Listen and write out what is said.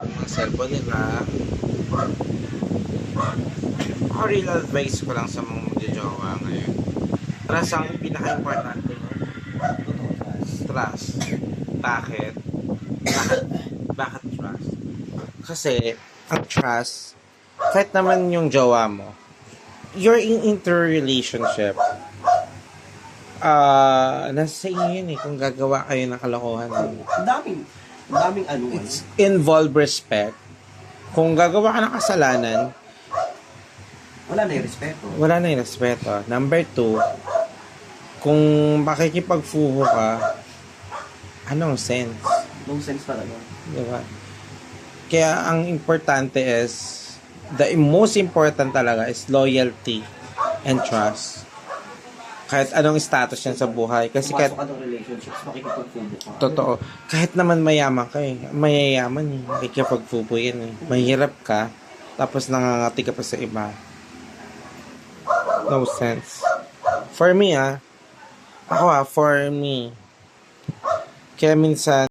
mga cellphone nila. Ako real advice ko lang sa mga magjojowa ngayon. Trust ang pinaka-importante? Trust. Bakit? Bakit? Bakit trust? Kasi, ang trust, kahit naman yung jowa mo, you're in interrelationship. Ah, nasa sa inyo yun eh, kung gagawa kayo ng kalokohan. Ang daming, ang daming ano. It's involve respect. Kung gagawa ka ng kasalanan, Wala na yung respeto. wala na yung respeto. Number two, kung makikipagfuho ka, anong sense? No sense talaga. Di ba? Kaya ang importante is, the most important talaga is loyalty and trust. Kahit anong status yan sa buhay. Kasi kahit, Pumasok ka ng relationships, makikipagfubo ka. totoo, kahit naman mayaman ka eh, mayayaman eh, makikipagfubo yan eh. Mahirap ka, tapos nangangati ka pa sa iba. No sense. For me ah, ako ah, for me, kaya minsan,